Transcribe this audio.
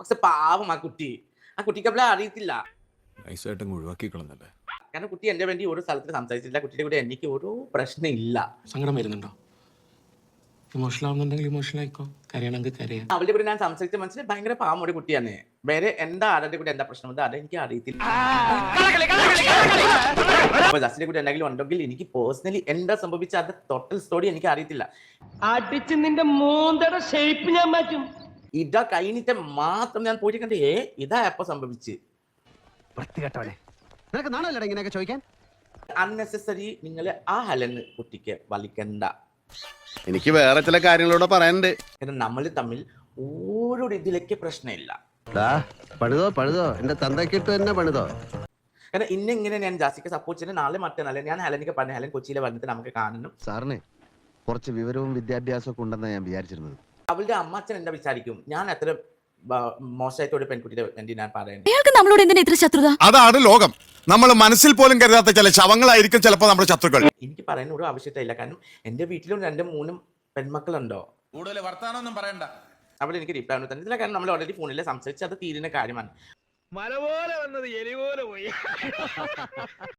പക്ഷെ പാവം ആ കുട്ടി. ആ കുട്ടിക്ക് അവളെ അറിയത്തില്ല. നൈസായിട്ട് ഒഴിവാക്കി കളഞ്ഞല്ലേ കാരണം കുട്ടി എന്റെ വേണ്ടി ഓരോ സ്ഥലത്ത് സംസാരിച്ചില്ല കുട്ടിയുടെ കൂടെ എനിക്ക് ഒരു പ്രശ്നം ഇല്ല. സങ്കടം വരുന്നുണ്ടോ? ഇമോഷണൽ ആവുന്നുണ്ടെങ്കിൽ ഇമോഷണൽ ആയിക്കോ? കരയണമെങ്കിൽ കരയാം അവളുടെ കൂടെ ഞാൻ സംസാരിച്ച മനസ്സിൽ ഭയങ്കര പാവം ഒരു കുട്ടിയാണ്. വേറെ എന്താ ആരുടെ കൂടെ എന്താ പ്രശ്നം? അത് എനിക്ക് അറിയത്തില്ല. അപ്പൊ ജസ്റ്റിന്റെ കൂടെ എന്തെങ്കിലും ഉണ്ടെങ്കിൽ എനിക്ക് പേഴ്സണലി എന്താ സംഭവിച്ച അത് ടോട്ടൽ സ്റ്റോറി എനിക്ക് അറിയത്തില്ല. അടിച്ച് നിന്റെ മൂന്തയുടെ ഷേപ്പ് ഞാൻ മാറ്റും. ഇതാ കഴിഞ്ഞിട്ട് മാത്രം ഞാൻ പോയിട്ട് കണ്ടേ ഏ ഇതാ എപ്പ സംഭവിച്ച്? വൃത്തികെട്ടവനെ. നിനക്ക് നാണമല്ലടാ ഇങ്ങനെയൊക്കെ ചോദിക്കാൻ? അൺനെസസറി നിങ്ങൾ ആ ഹലന്ന് കുട്ടിക്ക് വലിക്കണ്ട. എനിക്ക് വേറെ ചില കാര്യങ്ങളോട് പറയാനുണ്ട്. കാരണം നമ്മൾ തമ്മിൽ ഓരോ ഇതിലേക്ക് പ്രശ്നമില്ല. പണിതോ പണിതോ എന്റെ തന്തക്കിട്ട് തന്നെ പണിതോ കാരണം ഇന്നെങ്ങനെ ഞാൻ ജാസിക്ക് സപ്പോർട്ട് ചെയ്യുന്ന നാളെ മറ്റന്നാളെ ഞാൻ ഹലനിക്ക് പറഞ്ഞു ഹലൻ കൊച്ചിയിലെ വന്നിട്ട് നമുക്ക് കാണണം. സാറിന് കുറച്ച് വിവരവും വിദ്യാഭ്യാസവും ഒക്കെ ഉണ്ടെന്നാണ് ഞാൻ വിചാരിച്ചിരുന്നത്. അവളുടെ അമ്മച്ചൻ എന്താ വിചാരിക്കും? ഞാൻ അത്ര മോശമായിട്ട് ഒരു പെൺകുട്ടിയുടെ വേണ്ടി ഞാൻ പറയുന്നത് അയാൾക്ക് നമ്മളോട് എന്തിനാ ഇത്ര ശത്രുത? അതാണ് ലോകം. നമ്മൾ മനസ്സിൽ പോലും കരുതാത്ത ചില ശവങ്ങളായിരിക്കും ചിലപ്പോൾ നമ്മുടെ ശത്രുക്കൾ. എനിക്ക് പറയുന്ന ഒരു ആവശ്യമില്ല. കാരണം എന്റെ വീട്ടിലും രണ്ടും മൂന്നും പെൺമക്കളുണ്ടോ? കൂടുതൽ വർത്താനൊന്നും പറയണ്ട. അവിടെ എനിക്ക് റിപ്ലൈ ഒന്നും തന്നില്ല കാരണം നമ്മൾ ഓൾറെഡി ഫോണിൽ സംസാരിച്ച് അത് തീരുന്ന കാര്യമാണ്. മല പോലെ വന്നത് എലി പോലെ പോയി.